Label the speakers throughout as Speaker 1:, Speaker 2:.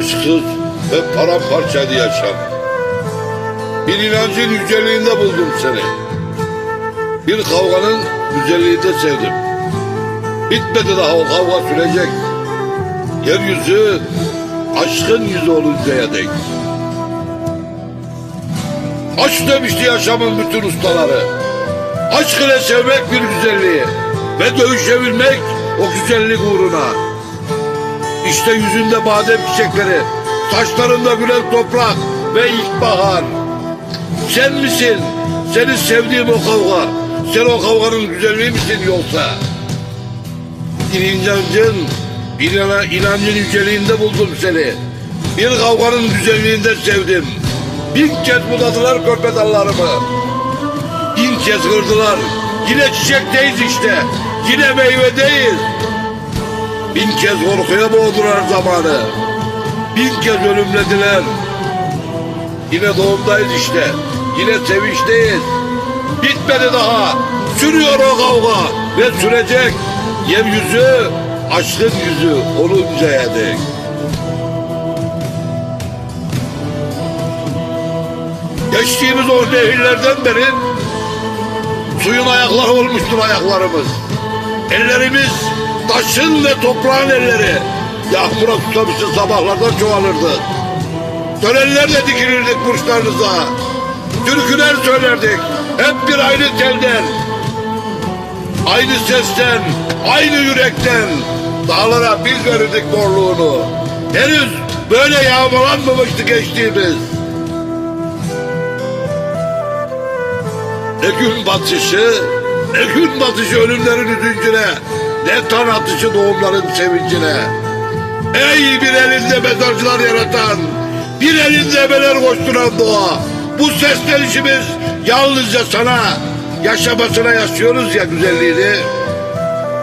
Speaker 1: aşksız ve paramparçaydı yaşam. Bir inancın yüceliğinde buldum seni. Bir kavganın güzelliğinde sevdim. Bitmedi daha o kavga sürecek. Yeryüzü aşkın yüzü oluncaya dek. Aşk demişti yaşamın bütün ustaları. Aşk ile sevmek bir güzelliği ve dövüşebilmek o güzellik uğruna. İşte yüzünde badem çiçekleri, saçlarında gülen toprak ve ilkbahar. Sen misin? Seni sevdiğim o kavga. Sen o kavganın güzelliği misin yoksa? İnancın, inana, inancın yüceliğinde buldum seni. Bir kavganın güzelliğinde sevdim. Bin kez budadılar körpe dallarımı. Bin kez kırdılar. Yine çiçekteyiz işte. Yine meyvedeyiz. Bin kez korkuya boğdular zamanı. Bin kez ölümlediler. Yine doğumdayız işte. Yine sevinçteyiz. Bitmedi daha. Sürüyor o kavga ve sürecek. Yeryüzü aşkın yüzü oluncaya dek. Geçtiğimiz o nehirlerden beri suyun ayakları olmuştur ayaklarımız. Ellerimiz taşın ve toprağın elleri. Yağmura susamıştı sabahlarda çoğalırdı. Törenlerle dikilirdik burçlarınıza. Türküler söylerdik. Hep bir aynı telden. Aynı sesten, aynı yürekten. Dağlara biz verirdik morluğunu. Henüz böyle yağmalanmamıştı geçtiğimiz. Ne gün batışı, ne gün batışı ölümlerin üzüncüne, ne tan atışı doğumların sevincine. Ey bir elinde mezarcılar yaratan, bir elinde beler koşturan doğa. Bu seslenişimiz yalnızca sana, yaşamasına yaşıyoruz ya güzelliğini.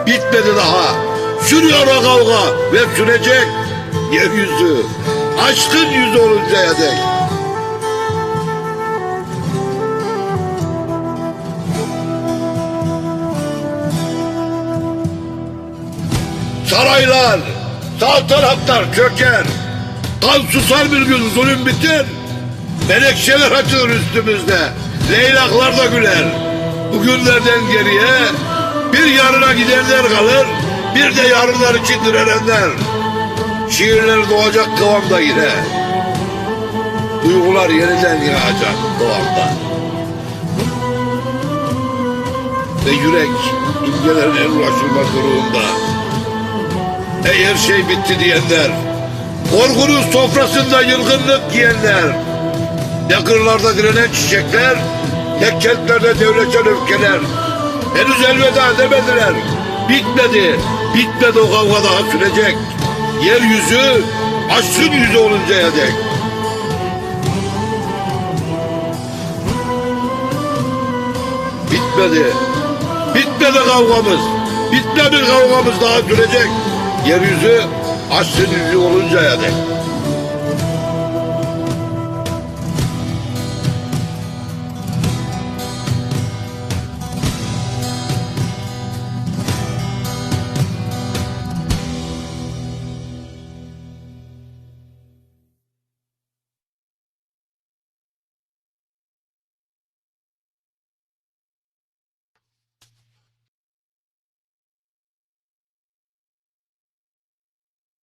Speaker 1: Bitmedi daha, sürüyor o kavga ve sürecek yeryüzü. Aşkın yüzü oluncaya dek. Saraylar, sağ taraftar çöker. Kan susar bir gün zulüm biter. Melekçeler açılır üstümüzde. Leylaklar da güler. Bugünlerden geriye bir yarına gidenler kalır. Bir de yarınlar için direnenler. Şiirler doğacak kıvamda yine. Duygular yeniden yağacak doğamda. Ve yürek imgelerin ulaşılmaz durumunda. Ey her şey bitti diyenler, korkunun sofrasında yılgınlık giyenler, ne kırlarda direnen çiçekler, ne kentlerde devleşen öfkeler, henüz elveda demediler, bitmedi, bitmedi o kavga daha sürecek, yeryüzü aşkın yüzü oluncaya dek. Bitmedi, bitmedi kavgamız, bitmedi kavgamız daha sürecek, yeryüzü aşkın yüzü oluncaya dek.